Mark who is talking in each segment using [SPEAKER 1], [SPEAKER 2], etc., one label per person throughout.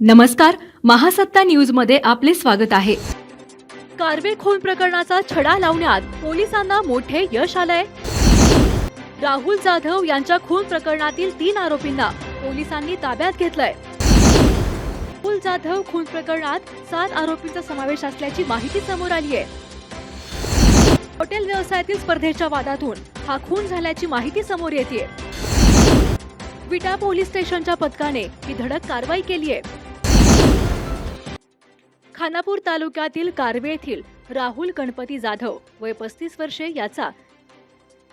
[SPEAKER 1] नमस्कार महासत्ता न्यूजमध्ये आपले स्वागत आहे. कारवे खून प्रकरणाचा छडा लावण्यात पोलिसांना मोठे यश आलंय. राहुल जाधव यांच्या खून प्रकरणातील तीन आरोपींना पोलिसांनी ताब्यात घेतलंय. राहुल जाधव खून प्रकरणात सात आरोपींचा समावेश असल्याची माहिती समोर आली आहे हॉटेल व्यवसायातील स्पर्धेच्या वादातून हा खून झाल्याची माहिती समोर येते विटा पोलीस स्टेशनच्या पथकाने ही धडक कारवाई केली आहे खानापूर तालुक्यातील कारवे येथील राहुल गणपती जाधव वय पस्तीस वर्षे याचा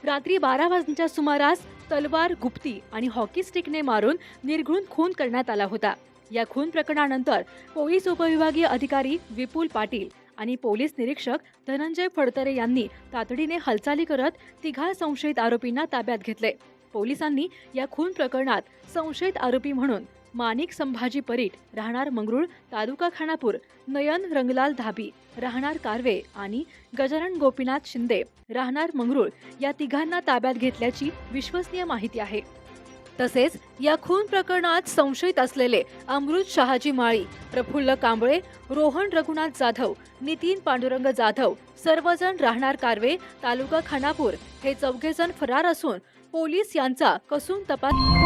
[SPEAKER 1] रात्री बारा वाजण्याच्या सुमारास तलवार गुप्ती आणि हॉकी स्टिकने मारून निर्घृण खून करण्यात आला होता. या खून प्रकरणानंतर पोलीस उपविभागीय अधिकारी विपुल पाटील आणि पोलीस निरीक्षक धनंजय फडतरे यांनी तातडीने हालचाली करत तिघा संशयित आरोपींना ताब्यात घेतले. पोलिसांनी या खून प्रकरणात संशयित आरोपी म्हणून माणिक संभाजी परीट राहणार मंगरुळ तालुका खानापूर नयन रंगलाल धाबी राहणार कारवे आणि गजानन गोपीनाथ शिंदे राहणार मंगरुळ या तिघांना ताब्यात घेतल्याची विश्वसनीय माहिती आहे. तसेच या खून प्रकरणात संशयित असलेले अमृत शहाजी माळी प्रफुल्ल कांबळे रोहन रघुनाथ जाधव नितीन पांडुरंग जाधव सर्वजण राहणार कारवे तालुका खानापूर हे चौघेजण फरार असून पोलीस यांचा कसून तपास